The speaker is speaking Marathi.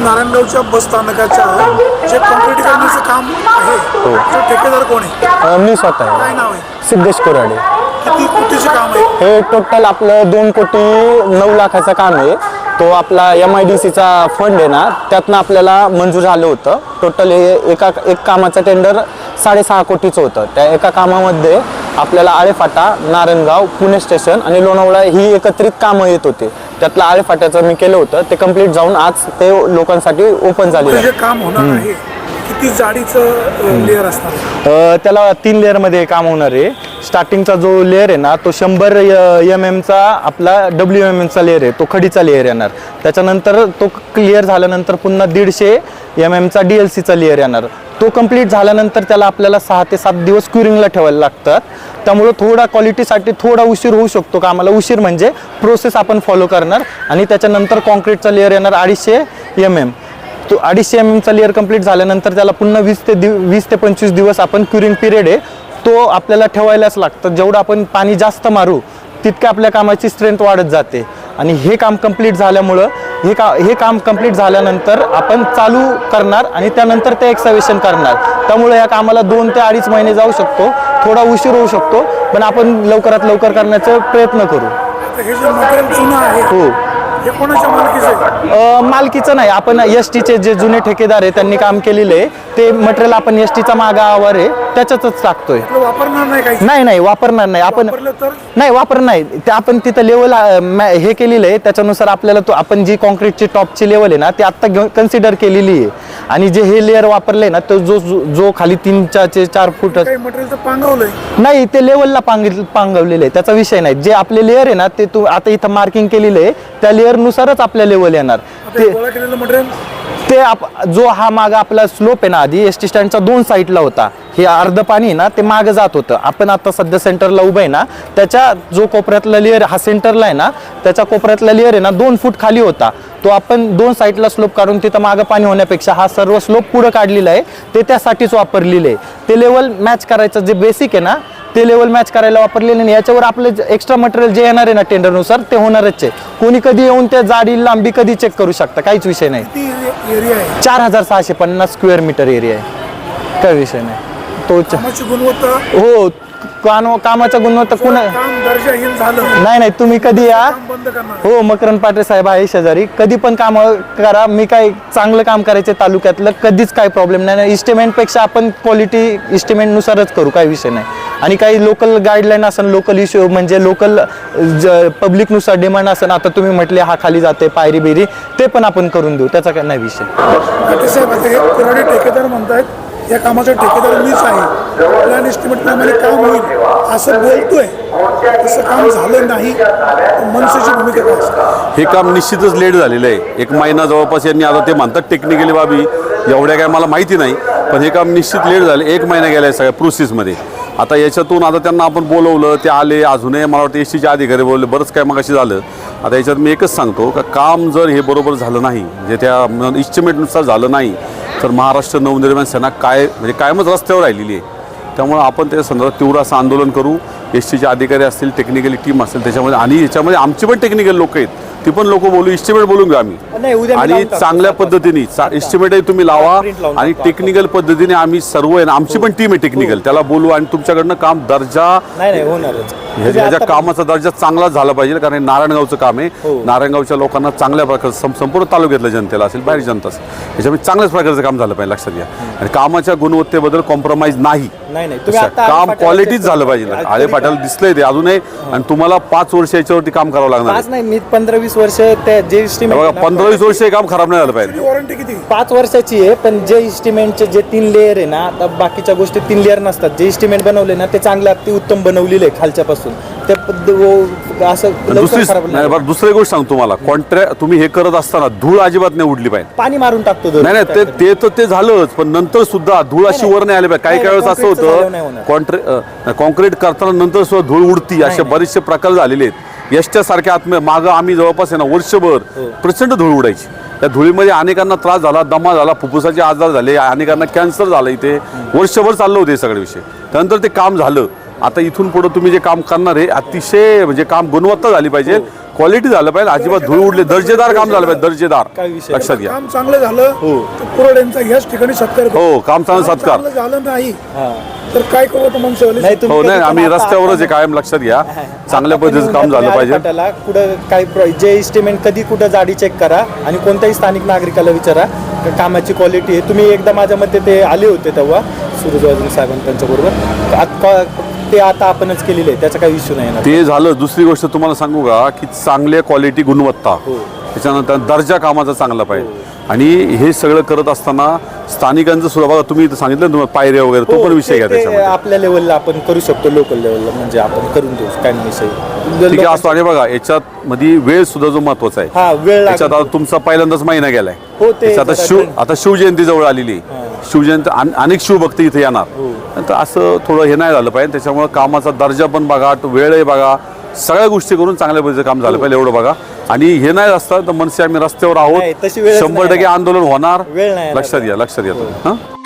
नारायणगावच्या बस स्थानकाच्या जे कॉन्क्रिटीकरणाचं काम आहे तो ठेकेदार कोण आहे? अ, मी स्वतः आहे. काय नाव आहे? सिद्धेश कोराडे. किती कोटीचे काम आहे? हे टोटल आपलं दोन कोटी नऊ लाखाचं काम आहे. तो आपला एम आय डी सीचा फंड आहे ना त्यातनं आपल्याला मंजूर झालं होतं. टोटल हे एका एक कामाचं टेंडर साडेसहा कोटीचं होतं. त्या एका कामामध्ये आपल्याला आळेफाटा नारायणगाव पुणे स्टेशन आणि लोणावळा ही एकत्रित कामं येत होते. त्यातलं आळेफाट्याचं मी केलं होतं ते कंप्लीट जाऊन आज ते लोकांसाठी ओपन झालेलं आहे. काम होणार आहे. किती जाडीचं लेअर असणार? आहे? अ, त्याला तीन लेअरमध्ये काम होणार आहे. स्टार्टिंगचा जो लेअर आहे ना तो शंभर एम एमचा आपला डब्ल्यू एम एमचा लेअर आहे. तो खडीचा लेअर येणार. त्याच्यानंतर तो क्लिअर झाल्यानंतर पुन्हा दीडशे एम एमचा डी एल सीचा लेअर येणार. तो कंप्लीट झाल्यानंतर त्याला आपल्याला सहा ते सात दिवस क्युरिंगला ठेवायला लागतात. त्यामुळं थोडा क्वालिटीसाठी थोडा उशीर होऊ शकतो का? आम्हाला उशीर म्हणजे प्रोसेस आपण फॉलो करणार. आणि त्याच्यानंतर कॉन्क्रीटचा लेअर येणार अडीचशे एम एम तो अडीचशे एम एमचा लेअर कंप्लीट झाल्यानंतर त्याला पुन्हा वीस ते दिव वीस ते पंचवीस दिवस आपण क्युरिंग पिरियड आहे. तो आपल्याला ठेवायलाच लागतं. जेवढं आपण पाणी जास्त मारू तितके आपल्या कामाची स्ट्रेंथ वाढत जाते. आणि हे काम कंप्लीट झाल्यामुळं हे का हे काम कंप्लीट झाल्यानंतर आपण चालू करणार आणि त्यानंतर ते एक्सावेशन करणार. त्यामुळे या कामाला दोन ते अडीच महिने जाऊ शकतो. थोडा उशीर होऊ शकतो. पण आपण लवकरात लवकर करण्याचा प्रयत्न करू. हे. हे कोणाच्या मालकीचं अ, मालकीचं नाही. आपण एस टीचे जे जुने ठेकेदार आहे त्यांनी काम केलेलं आहे. ते मटेरियल आपण एस टीचा मागावर आहे. त्याच्यातच टाकतोय आपलं वापरणार नाही काही. नाही नाही वापरणार नाही. आपण वापरलं तर? नाही वापर नाही. ते आपण तिथं लेवल हे केलेलं आहे. त्याच्यानुसार आपल्याला तो आपण जी कॉन्क्रीटची टॉपची लेवल आहे ना ती आत्ता कन्सिडर केलेली आहे. आणि जे हे लेअर वापरले ना तो जो जो- खाली तीन चारचे चार फूट काही मटेरियल तर पांगवलंय. नाही ते लेवलला पांग पांगवलेले आहे. त्याचा विषय नाही. जे आपले लेअर आहे ना ते तू आता इथं मार्किंग केलेलं आहे. त्या लेअरनुसारच आपल्या लेवल येणार. ते गोळा केलेलं मटेरियल ते आप जो हा माग आपला स्लोप आहे ना आधी एस टी स्टँडचा दोन साईडला होता. हे अर्ध पाणी आहे ना ते मागं जात होतं. आपण आता सध्या सेंटरला उभं आहे ना त्याच्या जो कोपऱ्यातला लेअर हा सेंटरला आहे ना त्याच्या कोपऱ्यातला लेअर आहे ना दोन फूट खाली होता. तो आपण दोन साईडला स्लोप काढून तिथं मागं पाणी होण्यापेक्षा हा सर्व स्लोप पुढं काढलेला आहे. ते त्यासाठीच वापरलेलं आहे. ते लेवल मॅच करायचं जे बेसिक आहे ना ते लेवल मॅच करायला वापरलेले नाही. याच्यावर आपलं एक्स्ट्रा मटेरियल जे येणार आहे ना टेंडरनुसार ते होणारच आहे. कोणी कधी येऊन त्या जाडी लांबी कधी चेक करू शकता? काहीच विषय नाही. किती एरिया आहे? चार हजार सहाशे पन्नास स्क्वेअर मीटर एरिया आहे. काय विषय नाही. तो च- कामाची गुणवत्ता? हो कान कामाचा गुणवत्ता कुणा काम दर्जाहीन झालं. नाही नाही तुम्ही कधी या? काम बंद करणार. हो मकरंद पाटील साहेब आहे शेजारी. कधी पण काम करा. मी काय चांगलं काम करायचे तालुक्यातलं कधीच काय प्रॉब्लेम नाही. इस्टिमेंटपेक्षा आपण क्वालिटी इस्टिमेंटनुसारच करू. काही विषय नाही. आणि काही लोकल गाईडलाईन असेल लोकल इश्यू म्हणजे लोकल पब्लिकनुसार डिमांड असेल आता तुम्ही म्हटले हा खाली जाते पायरी बिरी ते पण आपण करून देऊ त्याचा काय नाही विषय. ठेकेदार म्हणतायत या कामाचा ठेकेदार मीच आहे. प्लॅन एस्टिमेट प्रमाणे काम होईल असं बोलतोय. तसं काम झालं नाही मनसेची भूमिका काय असते? हे काम निश्चितच लेट झालेलं आहे. एक महिना जवळपास यांनी आता ते म्हणतात टेक्निकली बाबी एवढ्या काय मला माहिती नाही पण हे काम निश्चित लेट झालं एक महिना गेला आहे सगळ्या प्रोसेसमध्ये आता याच्यातून आता त्यांना आपण बोलवलं ते आले अजूनही मला वाटतं एस टीचे अधिकारी बोलले बरंच काय मगाशी झालं. आता याच्यात मी एकच सांगतो का काम जर हे बरोबर झालं नाही जे त्या इस्टिमेटनुसार झालं नाही तर महाराष्ट्र नवनिर्माण सेना काय म्हणजे कायमच रस्त्यावर राहिलेली आहे. त्यामुळे आपण त्या संदर्भात तीव्र असं आंदोलन करू. एस टीचे अधिकारी असतील टेक्निकली टीम असेल त्याच्यामध्ये आणि याच्यामध्ये आमचे पण टेक्निकल लोक आहेत. ती पण लोक बोलू इस्टिमेट बोलून नाही, आम्ही आणि. चांगल्या पद्धतीने इस्टिमेटही तुम्ही लावा आणि टेक्निकल पद्धतीने आम्ही सर्व आहे ना आमची पण टीम आहे टेक्निकल त्याला बोलू आणि तुमच्याकडनं काम दर्जा नाही नाही होणारच ह्या- ह्याच्या कामाचा दर्जा चांगलाच झाला पाहिजे कारण हे नारायणगावचं काम आहे. हो. नारायणगावच्या लोकांना चांगल्या प्रकारचं संपूर्ण तालुक्यातल्या जनतेला असेल बाहेर जनता असेल. याच्यामध्ये चांगल्याच प्रकारचं काम झालं पाहिजे लक्षात घ्या. आणि कामाच्या गुणवत्तेबद्दल कॉम्प्रोमाइज नाही. काम क्वालिटीच झालं. पाहिजे. आळे फाट्याला दिसलंय ते अजूनही आणि तुम्हाला पाच वर्ष याच्यावरती काम करावं लागणार. नाही मी पंधरा वीस वर्ष त्या जे इस्टिमेट बघा पंधरा वीस वर्ष हे काम खराब नाही झालं पाहिजे. वॉरंटी किती? पाच वर्षाची आहे पण जे इस्टिमेटचे जे तीन लेअर आहे ना आता बाकीच्या गोष्टी तीन लेअर नसतात. जे इस्टिमेट बनवले ना ते चांगलं अति उत्तम बनवलेले आहे खालच्यापासून. ते पद्ध- वो- असं लवकर दुसरी खराब नाही नाही बरं दुसरी गोष्ट सांगतो तुम्हाला. कॉन्ट्रॅ तुम्ही हे करत असताना धूळ अजिबात नाही उडली पाहिजे. पाणी मारून टाकतो दररोज. नाही नाही ते ते तर ते झालंच पण नंतर सुद्धा धूळ अशी वर नाही आली पाहिजे. काही नाही, काही वेळेस असं concrete चं झालं नाही होतं होणार. कॉन्ट्रे कॉन्क्रीट करताना नंतर सुद्धा धूळ उडती असे. बरेचसे प्रकार झालेले आहेत. यष्ट्या सारख्या आत्मे मागं आम्ही जवळपास आहे ना वर्षभर हो. प्रचंड धूळ उडायची. त्या धुळीमध्ये अनेकांना त्रास झाला दमा झाला फुफ्फुसाचे आजार झाले अनेकांना कॅन्सर झालं इथे. वर्षभर चाललं होते सगळे विषय. त्यानंतर ते काम झालं. आता इथून पुढे तुम्ही जे काम करणार आहे अतिशय म्हणजे काम गुणवत्ता झाली पाहिजे. हो. क्वालिटी झालं पाहिजे. अजिबात धूळ उडले. दर्जेदार काम झालं पाहिजे. दर्जेदार. काय विषय लक्षात घ्या. काम चांगलं झालं तर कुरोड्यांचा ह्याच ठिकाणी सत्कार करू. हो काम चांगलं काम सत्कार. चांगलं झालं नाही हा. तर काय करू आता मनसेवाले? नाही हो नाही आम्ही रस्त्यावरच कायम लक्षात घ्या. चांगल्या पद्धतीचं काम झालं पाहिजे. कुठं काय प्र- जे इस्टिमेट कधी कुठं जाडी चेक करा आणि कोणत्याही स्थानिक नागरिकाला विचारा का कामाची क्वालिटी आहे. तुम्ही एकदा माझ्या मते ते आले होते तेव्हा त्यांच्याबरोबर. आत- क- ते आता आपणच केलेले आहे त्याचा काही इश्यू नाही येणार. ते झालं. दुसरी गोष्ट तुम्हाला सांगू का की चांगल्या क्वालिटी गुणवत्ता हो. त्याच्यानंतर दर्जा कामाचा चांगला पाहिजे. आणि हे सगळं करत असताना स्थानिकांचं सुद्धा बघा तुम्ही सांगितलं तुम्हाला पायऱ्या वगैरे तो हो, पण विषय घ्या ते त्याच्यामध्ये. आपल्या लेवलला आपण करू शकतो लोकल लेवलला म्हणजे आपण करून देऊ काय नाही विषय. ठीक आहे असतो. आणि बघा याच्यात मध्ये वेळ सुद्धा जो महत्त्वाचा आहे. वेळ आता तुमचा पहिल्यांदाच महिना गेलाय. हो, त्याच्यात आता शिव. आता शिवजयंती जवळ आलेली आहे. शिवजयंती अन- अनेक शिवभक्त इथे येणार. हो. तर असं थोडं हे नाही झालं पाहिजे. त्याच्यामुळे कामाचा दर्जा पण बघा तो वेळही बघा. सगळ्या गोष्टी करून चांगल्या पद्धतीचं काम झालं पाहिजे एवढं बघा. आणि हे नाही असतं तर मनसे आम्ही रस्त्यावर आहोत. शंभर टक्के आंदोलन होणार. लक्षात घ्या लक्षात घ्या. हं?